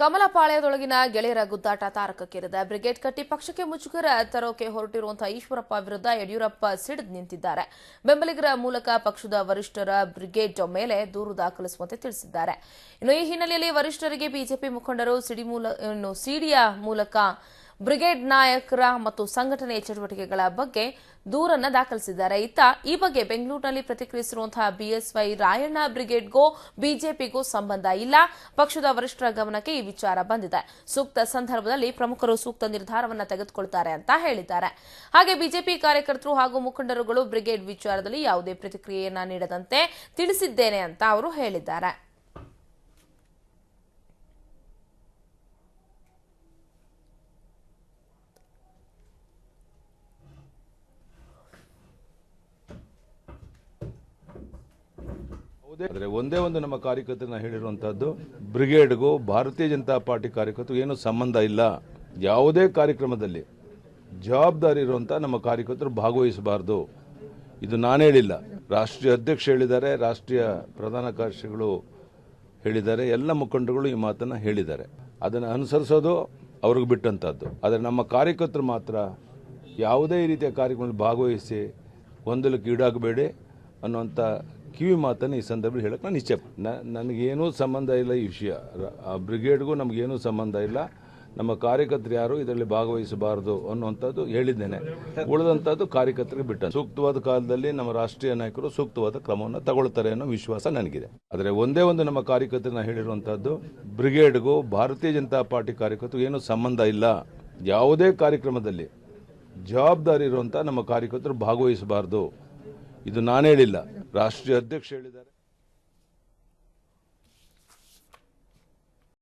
ಕಮಲಪಾಳ್ಯದೊಳಗಿನ ಗೆಳೆಯರ ಗುದ್ದಾಟ ತಾರಕಕ್ಕೇರಿದೆ ಬ್ರಿಗೇಡ್ ಕಟ್ಟಿ ಪಕ್ಷಕ್ಕೆ ಮುಜುಗರ ತರೋಕೆ ಹೊರಟಿರುವಂತಹ ಈಶ್ವರಪ್ಪ ವಿರುದ್ಧ ಯಡಿಯೂರಪ್ಪ ಸಿಡಿದು ನಿಂತಿದ್ದಾರೆ. ಬೆಂಬಲಿಗರ ಮೂಲಕ ಪಕ್ಷದ ವರಿಷ್ಠರ ಬ್ರಿಗೇಡ್ ಮೇಲೆ ದೂರು ದಾಖಲಿಸುವಂತೆ ತಿಳಿಸಿದ್ದಾರೆ. ಇನ್ನು ಈ ಹಿನ್ನೆಲೆಯಲ್ಲಿ ವರಿಷ್ಠರಿಗೆ ಬಿಜೆಪಿ ಮುಖಂಡರು ಸಿಡಿ ಮೂಲ ಸಿಡಿಯ ಮೂಲಕ ಬ್ರಿಗೇಡ್ ನಾಯಕರ ಮತ್ತು ಸಂಘಟನೆಯ ಚಟುವಟಿಕೆಗಳ ಬಗ್ಗೆ ದೂರನ್ನ ದಾಖಲಿಸಿದ್ದಾರೆ. ಇತ್ತ ಈ ಬಗ್ಗೆ ಬೆಂಗಳೂರಿನಲ್ಲಿ ಪ್ರತಿಕ್ರಿಯಿಸಿರುವಂತಹ ಬಿಎಸ್ವೈ ರಾಯಣ್ಣ ಬ್ರಿಗೇಡ್ಗೂ ಬಿಜೆಪಿಗೂ ಸಂಬಂಧ ಇಲ್ಲ. ಪಕ್ಷದ ವರಿಷ್ಠರ ಗಮನಕ್ಕೆ ಈ ವಿಚಾರ ಬಂದಿದೆ. ಸೂಕ್ತ ಸಂದರ್ಭದಲ್ಲಿ ಪ್ರಮುಖರು ಸೂಕ್ತ ನಿರ್ಧಾರವನ್ನು ತೆಗೆದುಕೊಳ್ತಾರೆ ಅಂತ ಹೇಳಿದ್ದಾರೆ. ಹಾಗೆ ಬಿಜೆಪಿ ಕಾರ್ಯಕರ್ತರು ಹಾಗೂ ಮುಖಂಡರುಗಳು ಬ್ರಿಗೇಡ್ ವಿಚಾರದಲ್ಲಿ ಯಾವುದೇ ಪ್ರತಿಕ್ರಿಯೆಯನ್ನ ನೀಡದಂತೆ ತಿಳಿಸಿದ್ದೇನೆ ಅಂತ ಅವರು ಹೇಳಿದ್ದಾರೆ. ಆದರೆ ಒಂದೇ ಒಂದು ನಮ್ಮ ಕಾರ್ಯಕರ್ತರು ಹೇಳಿರುವಂತಹದ್ದು, ಬ್ರಿಗೇಡ್ಗೂ ಭಾರತೀಯ ಜನತಾ ಪಾರ್ಟಿ ಕಾರ್ಯಕರ್ತರು ಏನು ಸಂಬಂಧ ಇಲ್ಲ. ಯಾವುದೇ ಕಾರ್ಯಕ್ರಮದಲ್ಲಿ ಜವಾಬ್ದಾರಿ ಇರುವಂಥ ನಮ್ಮ ಕಾರ್ಯಕರ್ತರು ಭಾಗವಹಿಸಬಾರ್ದು. ಇದು ನಾನು ಹೇಳಿಲ್ಲ. ರಾಷ್ಟ್ರೀಯ ಅಧ್ಯಕ್ಷ ಹೇಳಿದ್ದಾರೆ, ರಾಷ್ಟ್ರೀಯ ಪ್ರಧಾನ ಕಾರ್ಯದರ್ಶಿಗಳು ಹೇಳಿದ್ದಾರೆ, ಎಲ್ಲ ಮುಖಂಡಗಳು ಈ ಮಾತನ್ನು ಹೇಳಿದ್ದಾರೆ. ಅದನ್ನು ಅನುಸರಿಸೋದು ಅವ್ರಿಗೆ ಬಿಟ್ಟಂಥದ್ದು ಆದರೆ ನಮ್ಮ ಕಾರ್ಯಕರ್ತರು ಮಾತ್ರ ಯಾವುದೇ ರೀತಿಯ ಕಾರ್ಯಕ್ರಮದಲ್ಲಿ ಭಾಗವಹಿಸಿ ಗೊಂದಲಕ್ಕೆ ಈಡಾಗಬೇಡಿ ಅನ್ನುವಂಥ ಕಿವಿ ಮಾತನ್ನು ಈ ಸಂದರ್ಭದಲ್ಲಿ ಹೇಳಕ್ಕೆ ನಾನು ಇಚ್ಛೆ ನ- ನನಗೇನೂ ಸಂಬಂಧ ಇಲ್ಲ ಈ ವಿಷಯ. ಆ ಬ್ರಿಗೇಡ್ಗೂ ನಮಗೇನೂ ಸಂಬಂಧ ಇಲ್ಲ. ನಮ್ಮ ಕಾರ್ಯಕರ್ತರು ಯಾರು ಇದರಲ್ಲಿ ಭಾಗವಹಿಸಬಾರದು ಅನ್ನುವಂಥದ್ದು ಹೇಳಿದ್ದೇನೆ. ಉಳಿದಂಥದ್ದು ಕಾರ್ಯಕರ್ತರಿಗೆ ಬಿಟ್ಟ ಸೂಕ್ತವಾದ ಕಾಲದಲ್ಲಿ ನಮ್ಮ ರಾಷ್ಟ್ರೀಯ ನಾಯಕರು ಸೂಕ್ತವಾದ ಕ್ರಮವನ್ನು ತಗೊಳ್ತಾರೆ ಅನ್ನೋ ವಿಶ್ವಾಸ ನನಗಿದೆ. ಆದರೆ ಒಂದೇ ಒಂದು ನಮ್ಮ ಕಾರ್ಯಕರ್ತರನ್ನ ಹೇಳಿರುವಂಥದ್ದು, ಬ್ರಿಗೇಡ್ಗೂ ಭಾರತೀಯ ಜನತಾ ಪಾರ್ಟಿ ಕಾರ್ಯಕರ್ತರು ಏನೂ ಸಂಬಂಧ ಇಲ್ಲ. ಯಾವುದೇ ಕಾರ್ಯಕ್ರಮದಲ್ಲಿ ಜವಾಬ್ದಾರಿ ಇರುವಂಥ ನಮ್ಮ ಕಾರ್ಯಕರ್ತರು ಭಾಗವಹಿಸಬಾರ್ದು. ಇದು ನಾನು ಹೇಳಿಲ್ಲ. ರಾಷ್ಟ್ರೀಯ ಅಧ್ಯಕ್ಷ ಹೇಳಿದ್ದಾರೆ.